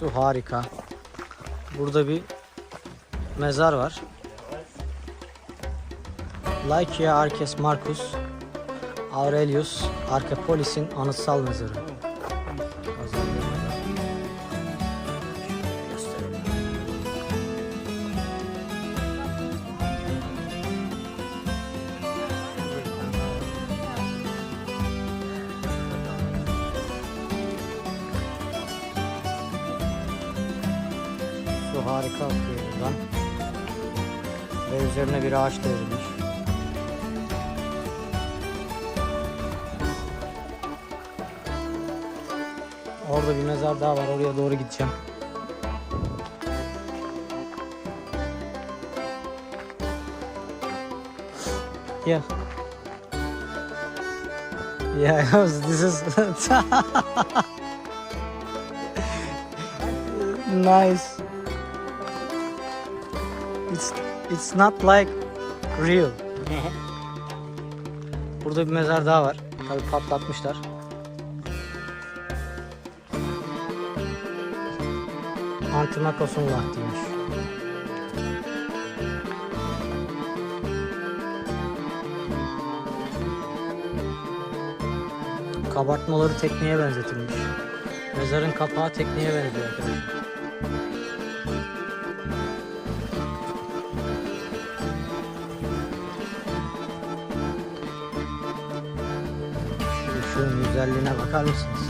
Su harika. Burada bir mezar var. Lycia Arces Marcus Aurelius Arkepolis'in anıtsal mezarı. Su harika akıyor buradan. Ve üzerine bir ağaç devrilmiş. Orada bir mezar daha var. Oraya doğru gideceğim. Yeah. Yeah, this is nice. It's it's not like real. Burada bir mezar daha var. Tabii patlatmışlar. Antimakos'un vaktiymiş. Kabartmaları tekneye benzetilmiş. Mezarın kapağı tekneye benziyor arkadaşlar. Şu ışığın güzelliğine bakar mısınız?